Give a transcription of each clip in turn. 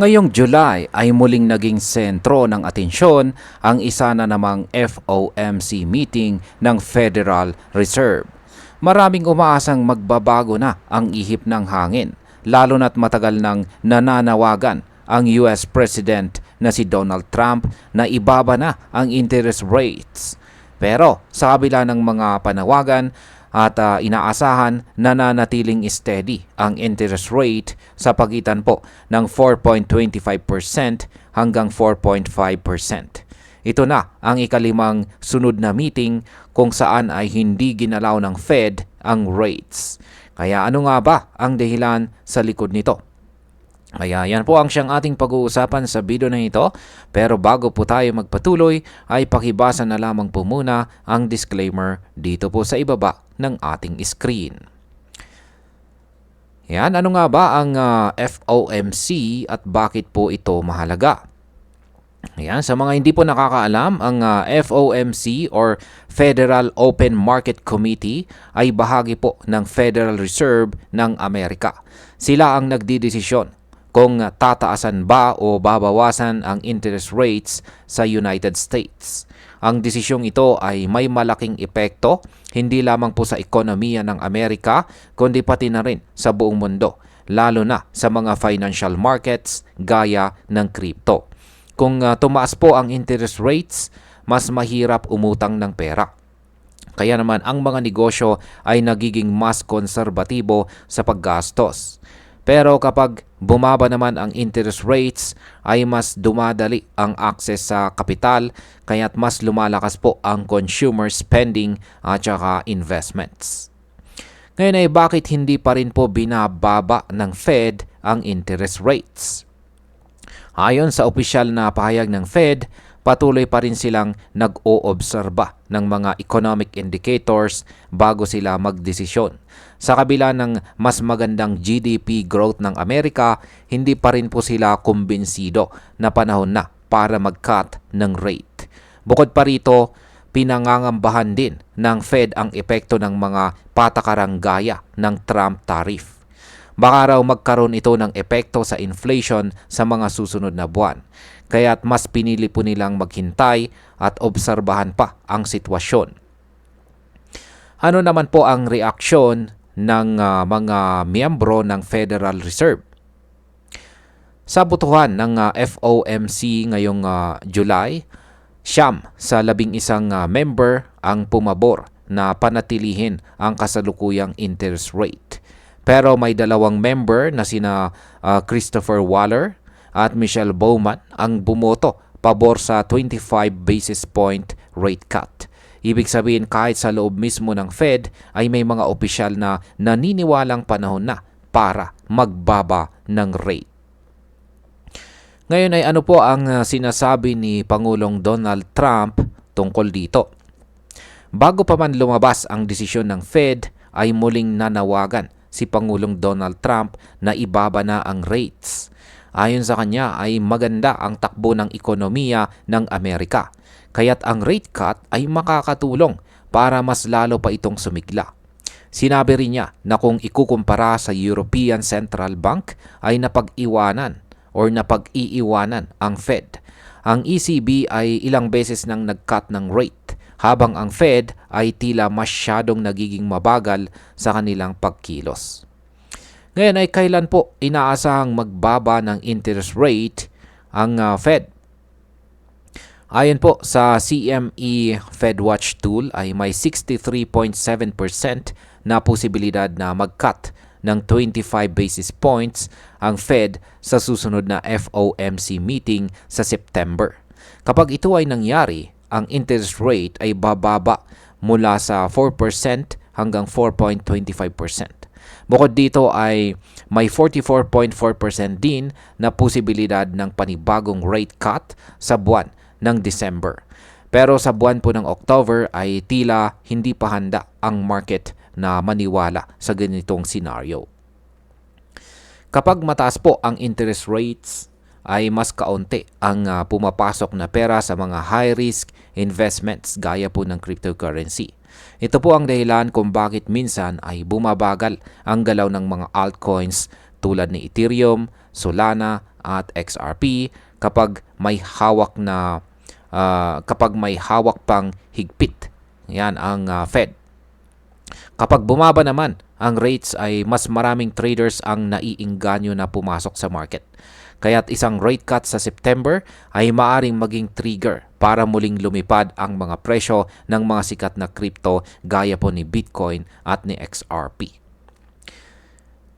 Ngayong July ay muling naging sentro ng atensyon ang isa na namang FOMC meeting ng Federal Reserve. Maraming umaasang magbabago na ang ihip ng hangin, lalo na't matagal nang nananawagan ang US President na si Donald Trump na ibaba na ang interest rates. Pero sa kabila ng mga panawagan at ah, inaasahan na nanatiling steady ang interest rate sa pagitan po ng 4.25% hanggang 4.5%. Ito na ang ikalimang sunod na meeting kung saan ay hindi ginalaw ng Fed ang rates. Kaya ano nga ba ang dahilan sa likod nito? Kaya yan po ang siyang ating pag-uusapan sa video na ito. Pero bago po tayo magpatuloy ay pakibasa na lamang po muna ang disclaimer dito po sa ibaba ng ating screen. Yan, ano nga ba ang ah, FOMC at bakit po ito mahalaga? Ayan, sa mga hindi po nakakaalam, ang ah, FOMC or Federal Open Market Committee ay bahagi po ng Federal Reserve ng Amerika. Sila ang nagdidesisyon kung ah, tataasan ba o babawasan ang interest rates sa United States. Ang desisyong ito ay may malaking epekto hindi lamang po sa ekonomiya ng Amerika kundi pati na rin sa buong mundo, lalo na sa mga financial markets gaya ng crypto. Kung uh, tumaas po ang interest rates, mas mahirap umutang ng pera. Kaya naman ang mga negosyo ay nagiging mas konserbatibo sa paggastos. Pero kapag bumaba naman ang interest rates ay mas dumadali ang access sa kapital kaya't mas lumalakas po ang consumer spending at saka investments. Ngayon ay bakit hindi pa rin po binababa ng Fed ang interest rates? Ayon sa opisyal na pahayag ng Fed, patuloy pa rin silang nag-oobserba ng mga economic indicators bago sila magdesisyon. Sa kabila ng mas magandang GDP growth ng Amerika, hindi pa rin po sila kumbinsido na panahon na para mag-cut ng rate. Bukod pa rito, pinangangambahan din ng Fed ang epekto ng mga patakarang gaya ng Trump tariff. Baka raw magkaroon ito ng epekto sa inflation sa mga susunod na buwan. Kaya't mas pinili po nilang maghintay at obserbahan pa ang sitwasyon. Ano naman po ang reaksyon ng ah, mga miyembro ng Federal Reserve? Sa butuhan ng ah, FOMC ngayong ah, July, siyam sa labing isang ah, member ang pumabor na panatilihin ang kasalukuyang interest rate. Pero may dalawang member na sina ah, Christopher Waller at Michelle Bowman ang bumoto pabor sa 25 basis point rate cut. Ibig sabihin kahit sa loob mismo ng Fed ay may mga opisyal na naniniwalang panahon na para magbaba ng rate. Ngayon ay ano po ang ah, sinasabi ni Pangulong Donald Trump tungkol dito? Bago pa man lumabas ang desisyon ng Fed ay muling nanawagan si Pangulong Donald Trump na ibaba na ang rates. Ayon sa kanya ay maganda ang takbo ng ekonomiya ng Amerika. Kaya't ang rate cut ay makakatulong para mas lalo pa itong sumigla. Sinabi rin niya na kung ikukumpara sa European Central Bank ay napag-iwanan or napag-iiwanan ang Fed. Ang ECB ay ilang beses nang nag-cut ng rate habang ang Fed ay tila masyadong nagiging mabagal sa kanilang pagkilos. Ngayon ay kailan po inaasahang magbaba ng interest rate ang ah, Fed? Ayon po sa CME FedWatch tool ay may 63.7% na posibilidad na mag-cut ng 25 basis points ang Fed sa susunod na FOMC meeting sa September. Kapag ito ay nangyari, ang interest rate ay bababa mula sa 4% hanggang 4.25%. Bukod dito ay may 44.4% din na posibilidad ng panibagong rate cut sa buwan ng December. Pero sa buwan po ng October ay tila hindi pa handa ang market na maniwala sa ganitong scenario. Kapag mataas po ang interest rates, ay mas kaunti ang ah, pumapasok na pera sa mga high-risk investments gaya po ng cryptocurrency. Ito po ang dahilan kung bakit minsan ay bumabagal ang galaw ng mga altcoins tulad ni Ethereum, Solana at XRP kapag may hawak na ah, kapag may hawak pang higpit. Yan ang ah, Fed. Kapag bumaba naman ang rates ay mas maraming traders ang naiinganyo na pumasok sa market. Kaya't isang rate cut sa September ay maaring maging trigger para muling lumipad ang mga presyo ng mga sikat na crypto gaya po ni Bitcoin at ni XRP.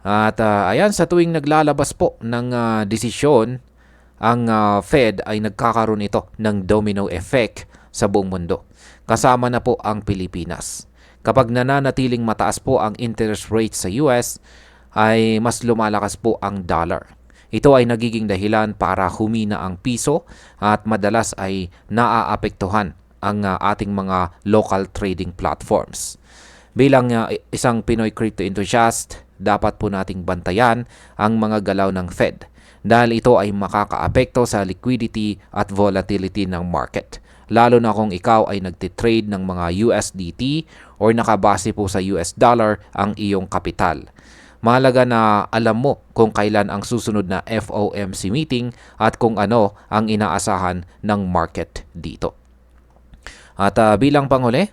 At ah, ayan, sa tuwing naglalabas po ng ah, desisyon, ang ah, Fed ay nagkakaroon ito ng domino effect sa buong mundo. Kasama na po ang Pilipinas. Kapag nananatiling mataas po ang interest rate sa US, ay mas lumalakas po ang dollar. Ito ay nagiging dahilan para humina ang piso at madalas ay naaapektuhan ang ah, ating mga local trading platforms. Bilang uh, isang Pinoy crypto enthusiast, dapat po nating bantayan ang mga galaw ng Fed dahil ito ay makakaapekto sa liquidity at volatility ng market. Lalo na kung ikaw ay nagtitrade ng mga USDT or nakabase po sa US dollar ang iyong kapital. Mahalaga na alam mo kung kailan ang susunod na FOMC meeting at kung ano ang inaasahan ng market dito. At ah, bilang panghuli,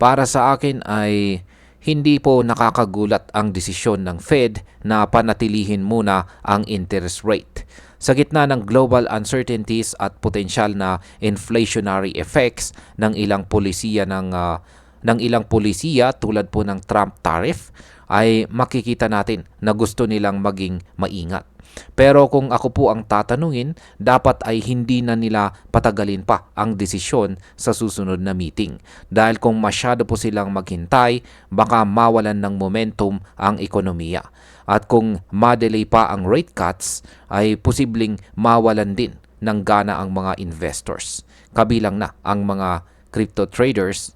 para sa akin ay hindi po nakakagulat ang desisyon ng Fed na panatilihin muna ang interest rate. Sa gitna ng global uncertainties at potensyal na inflationary effects ng ilang polisiya ng ah, ng ilang polisiya tulad po ng Trump tariff ay makikita natin na gusto nilang maging maingat. Pero kung ako po ang tatanungin, dapat ay hindi na nila patagalin pa ang desisyon sa susunod na meeting. Dahil kung masyado po silang maghintay, baka mawalan ng momentum ang ekonomiya. At kung madelay pa ang rate cuts, ay posibleng mawalan din ng gana ang mga investors. Kabilang na ang mga crypto traders